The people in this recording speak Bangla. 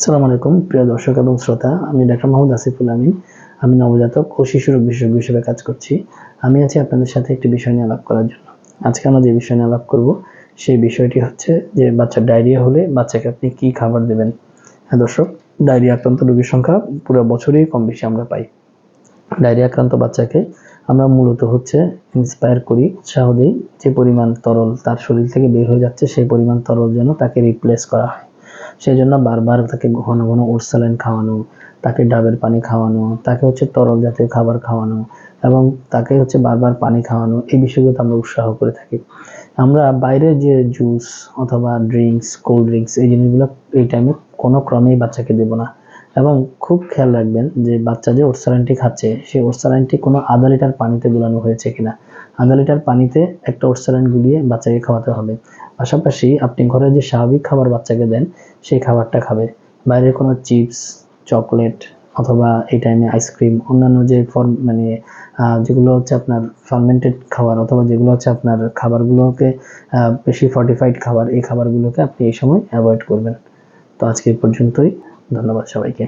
আসসালামু আলাইকুম, প্রিয় দর্শক এবং শ্রোতা। আমি ডাক্তার মোহাম্মদ আসিফুল আমিন। আমি নবজাতক ও শিশু রোগ বিশেষজ্ঞ হিসেবে কাজ করছি। আমি আছি আপনাদের সাথে একটি বিষয় নিয়ে আলাপ করার জন্য। আজকে আমরা যে বিষয় নিয়ে আলাপ করব, সেই বিষয়টি হচ্ছে যে বাচ্চার ডায়রিয়া হলে বাচ্চাকে আপনি কি খাবার দেবেন? হ্যাঁ দর্শক, ডায়রিয়া আক্রান্ত রোগীর সংখ্যা পুরো বছরই কম বেশি আমরা পাই। ডায়রিয়া আক্রান্ত বাচ্চাকে আমরা মূলত হচ্ছে ইন্সপায়ার করি, উৎসাহ দিই যে পরিমাণ তরল তার শরীর থেকে বের হয়ে যাচ্ছে, সেই পরিমাণ তরল যেন তাকে রিপ্লেস করা হয়। সেই জন্য বারবার তাকে ঘন ঘন ওরসালাইন খাওয়ানো, তাকে ডাবের পানি খাওয়ানো, তাকে হচ্ছে তরল জাতীয় খাবার খাওয়ানো এবং তাকে হচ্ছে বারবার পানি খাওয়ানো, এই বিষয়গুলোতে আমরা উৎসাহ করে থাকি। আমরা বাইরের যে জুস অথবা ড্রিঙ্কস কোল্ড ড্রিঙ্কস এই জিনিসগুলো এই টাইমে কোনো ক্রমেই বাচ্চাকে দেবো না। এবং খুব খেয়াল রাখবেন যে বাচ্চা যে ওরসালাইনটি খাচ্ছে, সেই ওরসালাইনটি কোনো আধা লিটার পানিতে গুলানো হয়েছে কিনা। আধা লিটার পানিতে একটা ওরসালাইন গুলিয়ে বাচ্চাকে খাওয়াতে হবে। পাশাপাশি আপনি ঘরে যে স্বাভাবিক খাবার বাচ্চাকে দেন, সেই খাবারটা খাবে। বাইরের কোনো চিপস, চকলেট অথবা এই টাইমে আইসক্রিম অন্যান্য যে ফর্ম মানে যেগুলো হচ্ছে আপনার ফার্মেন্টেড খাবার অথবা যেগুলো হচ্ছে আপনার খাবারগুলোকে বেশি ফর্টিফাইড খাবার, এই খাবারগুলোকে আপনি এই সময় অ্যাভয়েড করবেন। তো আজকে পর্যন্তই। ধন্যবাদ সবাইকে।